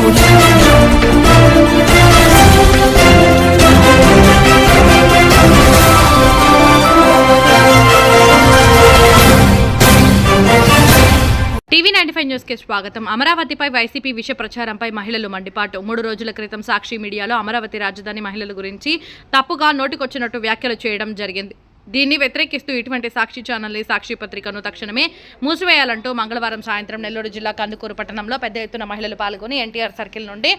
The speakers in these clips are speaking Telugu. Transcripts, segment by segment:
టీవీ నైన్టీ ఫైవ్ న్యూస్కి స్వాగతం. అమరావతిపై వైసీపీ విష ప్రచారంపై మహిళలు మండిపాటు. మూడు రోజుల క్రితం సాక్షి మీడియాలో అమరావతి రాజధాని మహిళల గురించి తప్పుగా నోటికొచ్చినట్టు వ్యాఖ్యలు చేయడం జరిగింది. దీన్ని వ్యతిరేకిస్తూ ఇటువంటి సాక్షి ఛానల్ సాక్షి పత్రికను తక్షణమే మూసివేయాలంటూ మంగళవారం సాయంత్రం నెల్లూరు జిల్లా కందుకూరు పట్టణంలో పెద్ద ఎత్తున మహిళలు పాల్గొని ఎన్టీఆర్ సర్కిల్ నుండి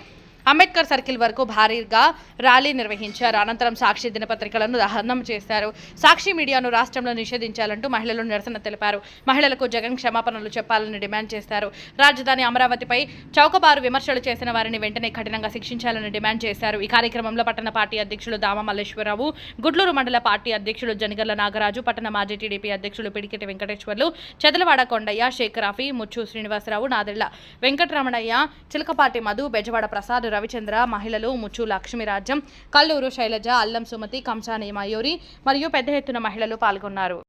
అంబేద్కర్ సర్కిల్ వరకు భారీగా ర్యాలీ నిర్వహించారు. అనంతరం సాక్షి దినపత్రికలను దహనం చేశారు. సాక్షి మీడియాను రాష్ట్రంలో నిషేధించాలంటూ మహిళలు నిరసన తెలిపారు. మహిళలకు జగన్ క్షమాపణలు చెప్పాలని డిమాండ్ చేశారు. రాజధాని అమరావతిపై చౌకబారు విమర్శలు చేసిన వారిని వెంటనే కఠినంగా శిక్షించాలని డిమాండ్ చేశారు. ఈ కార్యక్రమంలో పట్టణ పార్టీ అధ్యక్షులు దామ మల్లేశ్వరరావు గుడ్లూరు మండల పార్టీ అధ్యక్షులు జనగల్ల నాగరాజు పట్టణ మాజీ టీడీపీ అధ్యక్షులు పిడికిటి వెంకటేశ్వర్లు చెదలవాడ కొండయ్య షేక్ రాఫీ ముచ్చు శ్రీనివాసరావు నాదెళ్ళ వెంకటరమణయ్య చిలకపాటి మధు బెజవాడ ప్రసాద్ రవిచంద్ర మహిళలు ముచ్చు లక్ష్మీరాజ్యం కల్లూరు శైలజ అల్లం సుమతి కంసాని మయూరి మరియు పెద్ద ఎత్తున మహిళలు పాల్గొన్నారు!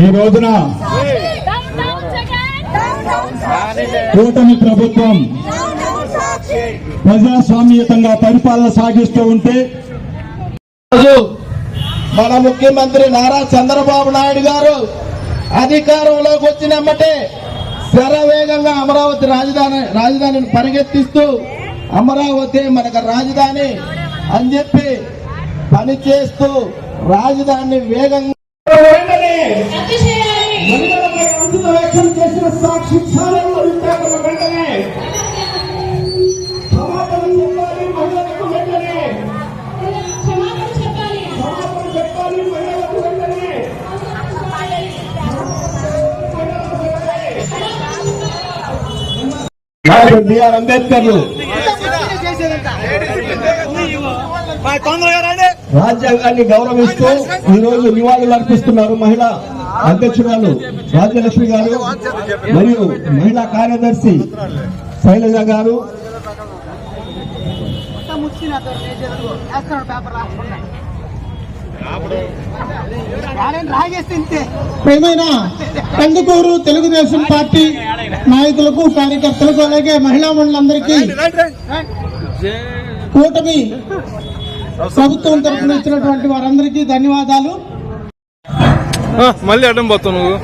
ఈ రోజున కూటమి ప్రభుత్వం! ప్రజాస్వామ్యతంగా పరిపాలన సాగిస్తూ ఉంటే రోజు మన ముఖ్యమంత్రి నారా చంద్రబాబు నాయుడు గారు అధికారంలోకి వచ్చినమ్మటే శరవేగంగా అమరావతి రాజధాని రాజధానిని పరిగెత్తిస్తూ అమరావతి మనకు రాజధాని అని చెప్పి పని చేస్తూ వేగంగా డాక్టర్ బిఆర్ అంబేద్కర్ రాజ్యాంగాన్ని గౌరవిస్తూ ఈ రోజు నివాళులు అర్పిస్తున్నారు మహిళా అధ్యక్షురాలు రాజ్యలక్ష్మి గారు మరియు మహిళా కార్యదర్శి శైలజ గారు. ప్రేమైన కందుకూరు తెలుగుదేశం పార్టీ నాయకులకు కార్యకర్తలకు అలాగే మహిళా మండలందరికీ కూటమి ప్రభుత్వం తరఫున ఇచ్చినటువంటి వారందరికీ ధన్యవాదాలు. ఆ, మళ్ళీ అడ్డం పోతావు నువ్వు.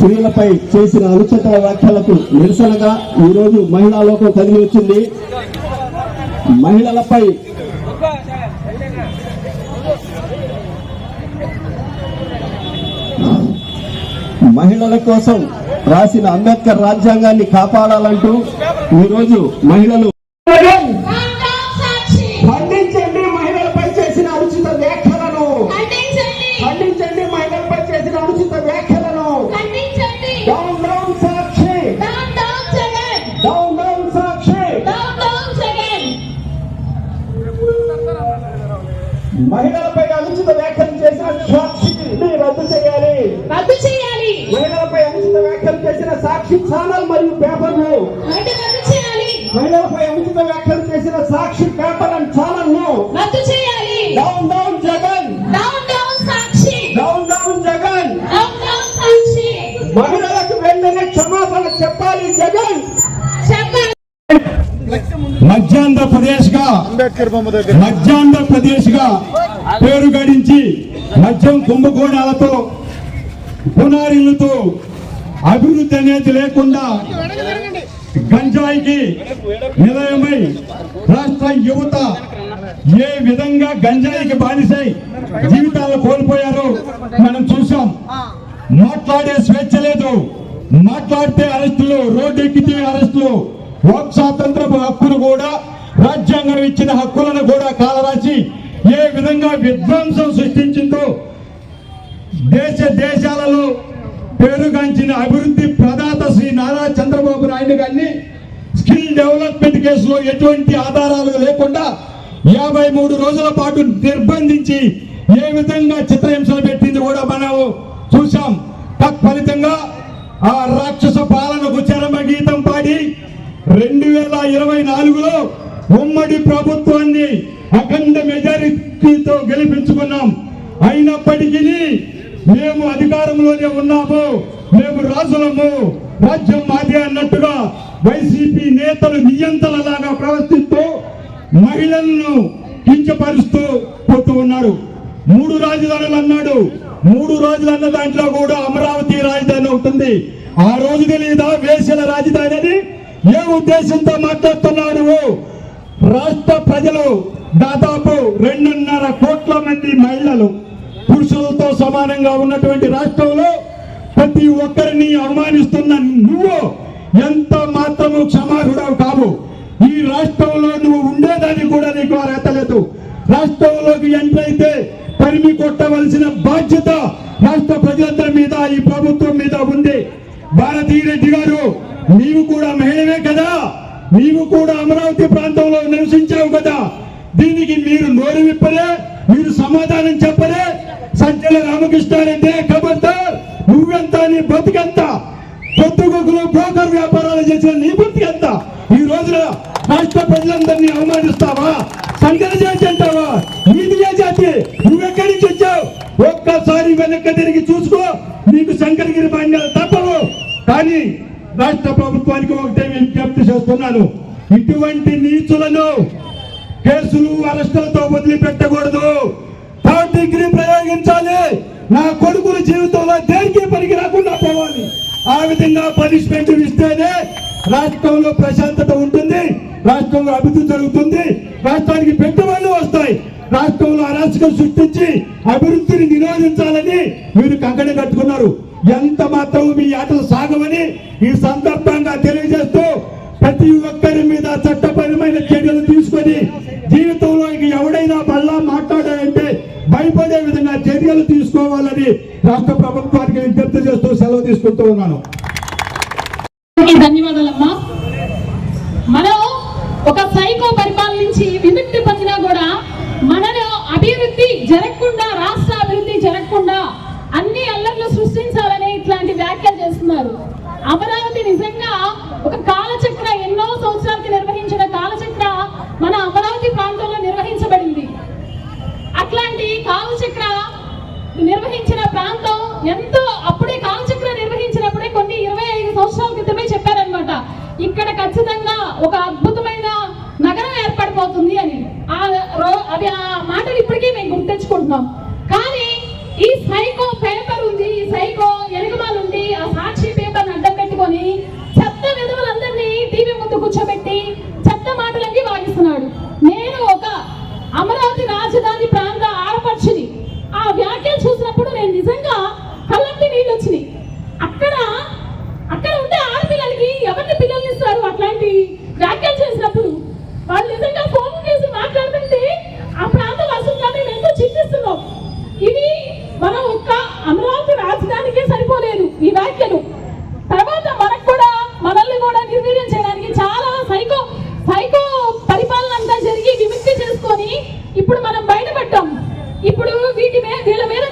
స్త్రీలపై చేసిన అనుచిత వ్యాఖ్యలకు నిరసనగా ఈ రోజు మహిళా లోకం కదిలి వచ్చింది. మహిళలపై మహిళల కోసం రాసిన అంబేద్కర్ రాజ్యాంగాన్ని కాపాడాలంటూ ఈ రోజు మహిళలు ఖండించండి మహిళలపై అనుచిత వ్యాఖ్యలు చేసిన సాక్షిని రద్దు చేయాలి. రద్దు చేయాలి. మహిళలపై అనుచిత వ్యాఖ్యలు చేసిన సాక్షి ఛానల్ మరియు పేపర్లు. రద్దు చేయాలి. మహిళలపై అనుచిత వ్యాఖ్యలు చేసిన సాక్షి పేపర్ అండ్ ఛానల్ను రద్దు చేయాలి. డౌన్ డౌన్ మధ్యాంధ్రప్రదేశ్గా పేరు గడించి మద్యం కుంభకోణాలతో పునారిలతో అభివృద్ధి అనేది లేకుండా గంజాయికి నిలయమై రాష్ట్ర యువత ఏ విధంగా గంజాయికి బానిసై జీవితాలు కోల్పోయారో మనం చూసాం మాట్లాడే స్వేచ్ఛ లేదు. మాట్లాడితే అరెస్టులు రోడ్డు ఎక్కితే అరెస్టులు వాక్ స్వాతంత్రపు హక్కును కూడా రాజ్యాంగం ఇచ్చిన హక్కులను కూడా కాలరాసి ఏ విధంగా విధ్వంసం సృష్టించిందో దేశ దేశాలలో పేరుగాంచిన అభివృద్ధి ప్రదాత శ్రీ నారా చంద్రబాబు నాయుడు గారిని స్కిల్ డెవలప్మెంట్ కేసులో ఎటువంటి ఆధారాలు లేకుండా యాభై మూడు రోజుల పాటు నిర్బంధించి ఏ విధంగా చిత్రహింసలు పెట్టింది కూడా మనం చూసాం తత్ఫలితంగా ఆ రాక్షస పాలనకు చరమ గీతం పాడి రెండు వేల ఇరవై నాలుగులో ఉమ్మడి ప్రభుత్వాన్ని అఖండ మెజారిటీతో గెలిపించుకున్నాం. అయినప్పటికీ మేము అధికారంలోనే ఉన్నాము. మేము రాజులము. రాజ్యం మాది అన్నట్టుగా వైసీపీ నేతలు నియంతలలాగా ప్రవర్తిస్తూ మహిళలను కించపరుస్తూ పోతూ ఉన్నారు. మూడు రాజధానులు అన్నాడు. మూడు రోజులు అన్న దాంట్లో కూడా అమరావతి రాజధాని అవుతుంది ఆ రోజు తెలియదా వేసిన రాజధాని అని ఏ ఉద్దేశంతో మాట్లాడుతున్నావు రాష్ట్ర ప్రజలు దాదాపు రెండున్నర కోట్ల మంది మహిళలు పురుషులతో సమానంగా ఉన్నటువంటి రాష్ట్రంలో ప్రతి ఒక్కరిని అవమానిస్తున్న నువ్వు ఎంత మాత్రము క్షమాగుడవు కావు. ఈ రాష్ట్రంలో నువ్వు ఉండేదాన్ని కూడా నీకు అర్హత లేదు. రాష్ట్రంలోకి ఎంటర్ అయితే పరిమి కొట్టవలసిన బాధ్యత రాష్ట్ర ప్రజలందరి మీద ఈ ప్రభుత్వం మీద ఉంది. భారతీ రెడ్డి గారు నీవు కూడా మహిళవే కదా. నీవు కూడా అమరావతి ప్రాంతంలో నివసించావు కదా. దీనికి మీరు నోరు విప్పలే మీరు సమాధానం చెప్పలే సజ్జల రామకృష్ణారెడ్డి ఖబర్దార్ నువ్వెంత నీ బతుకెంత? పొత్తుగొక్కులు బ్రోకర్ వ్యాపారాలు చేసిన నీ బతుకెంత? ఈ రోజున రాష్ట్ర ప్రజలందరినీ అవమానిస్తావా? సంఘన జాతి అంటావా? నీది ఏ జాతి? నువ్వెక్కడి నుంచి వచ్చావు? ఒక్కసారి వెనక్కి తిరిగి చూసుకో. నీకు శంకరగిరి బాండాలు తప్పవు. కానీ రాష్ట్ర ప్రభుత్వానికి ఒకటే విజ్ఞప్తి చేస్తున్నాను. ఇటువంటి నీచులను కేసులు అరెస్టులతో వదిలిపెట్టకూడదు. Third degree ప్రయోగించాలి. నా కొడుకుల జీవితంలో దేనికి పనికి రాకుండా పోవాలి. ఆ విధంగా పనిష్మెంట్ ఇస్తేనే రాష్ట్రంలో ప్రశాంతత ఉంటుంది రాష్ట్రంలో అభివృద్ధి జరుగుతుంది రాష్ట్రానికి పెట్టుబడులు వస్తాయి. రాష్ట్రంలో అరాచకం సృష్టించి అభివృద్ధిని నిరోధించాలని మీరు కంకణం కట్టుకున్నారు. ఎంత మాత్రం మీ ఆటలు సాగమని ఈ సందర్భంగా తెలియజేస్తూ ప్రతి ఒక్కరి మీద చట్టపరమైన చర్యలు తీసుకొని జీవితంలో ఎవడైనా మళ్ళా మాట్లాడాలంటే భయపడే విధంగా చర్యలు తీసుకోవాలని రాష్ట్ర ప్రభుత్వానికి విజ్ఞప్తి చేస్తూ సెలవు తీసుకుంటూ ఉన్నాను. ధన్యవాదాలమ్మా. మనం ఒక సైకో పరిపాలన నుంచి విముక్తి పొందినా కూడా మనలో అభివృద్ధి ఒక అద్భుతమైన నగరం ఏర్పడిపోతుంది అని ఆ రో- అవి ఆ మాటలు ఇప్పటికీ మేము గుర్తించుకుంటున్నాం కానీ ఈ సైకో పేపర్ ఉంది ఈ సైకో ఎలుగుమాలు ఉంది ఆ సాక్షి పేపర్ అడ్డం పెట్టుకొని చెత్త విధవులందరినీ టీవీ ముందు కూర్చోబెట్టి చెత్త మాటలన్నీ వాగిస్తున్నాడు నేను ఒక అమరావతి రాజధాని ప్రాంత ఆడపడుచుని ఆ వ్యాఖ్యలు చూసినప్పుడు నేను నిజంగా కళ్ళంటి నీళ్ళు వచ్చినాయి అక్కడ అక్కడ ఉండే ఆడపిల్లలకి ఎవరిని పిల్లల్ని ఇస్తారు అట్లాంటి వ్యాఖ్యలు చేసినప్పుడు వాళ్ళు నిజంగా ఫోన్ చేసి మాట్లాడుతుంటే ఆ ప్రాంత వాసులుగా మేము ఎంతో చింతిస్తున్నాం ఇది మనం ఒక్క అమరావతి రాజధానికే సరిపోలేదు ఈ వ్యాఖ్యలు తర్వాత మనకు కూడా మనల్ని కూడా నిర్వీర్యం చేయడానికి చాలా సైకో సైకో పరిపాలన అంతా జరిగి విముక్తి చేసుకొని ఇప్పుడు మనం బయటపడ్డాం. ఇప్పుడు వీటి మీద వీళ్ళ మీద